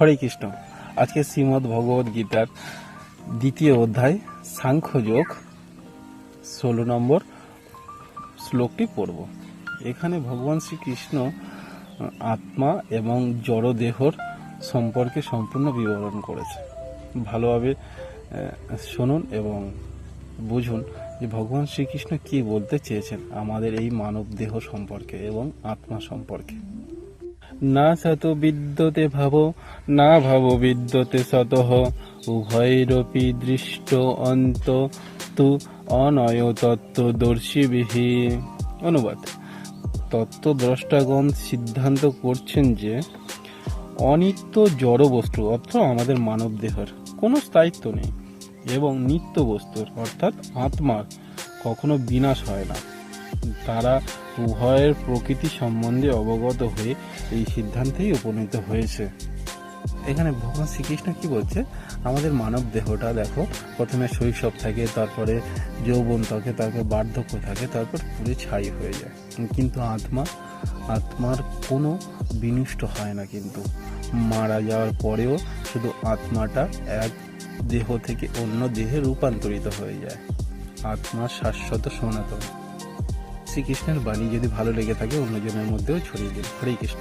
হরে কৃষ্ণ। আজকে শ্রীমদ্ ভগবদ গীতার দ্বিতীয় অধ্যায়, সাংখ্যযোগ, ষোলো নম্বর শ্লোকটি পড়ব। এখানে ভগবান শ্রীকৃষ্ণ, আত্মা এবং জড়দেহর সম্পর্কে সম্পূর্ণ বিবরণ করেছে। ভালোভাবে শুনুন এবং বুঝুন যে ভগবান শ্রীকৃষ্ণ কি বলতে চেয়েছেন আমাদের এই মানব দেহ সম্পর্কে এবং আত্মা সম্পর্কে। না সত বিদ্যতে ভাব, না ভাব বিদ্যতে সতঃ উভয়রপি দৃষ্ট অন্ত তু অনয় তত্ত্বদর্শীবিহি। অনুবাদ। তত্ত্বদ্রষ্টাগণ সিদ্ধান্ত করছেন যে, অনিত্য জড় বস্তু অর্থ আমাদের মানব দেহের, কোনো স্থায়িত্ব নেই, এবং নিত্য বস্তুর, অর্থাৎ আত্মার, কখনো বিনাশ হয় না। তারা উভয়ের প্রকৃতি সম্বন্ধে অবগত হয়ে এই সিদ্ধান্তেই উপনীত হয়েছে। এখানে ভগবান শ্রীকৃষ্ণ কি বলছে? আমাদের মানব দেহটা দেখো, প্রথমে শৈশব থাকে, তারপরে যৌবন থাকে, তারপর বার্ধক্য থাকে, তারপর পুরো ছাই হয়ে যায়। কিন্তু আত্মা, আত্মার কোনো বিনষ্ট হয় না কিন্তু। মারা যাওয়ার পরেও শুধু আত্মাটা এক দেহ থেকে অন্য দেহে রূপান্তরিত হয়ে যায়। আত্মা শাশ্বত সনাতন। শ্রীকৃষ্ণের বাণী যদি ভালো লেগে থাকে অন্যজনের মধ্যেও ছড়িয়ে দিন। হরে কৃষ্ণ।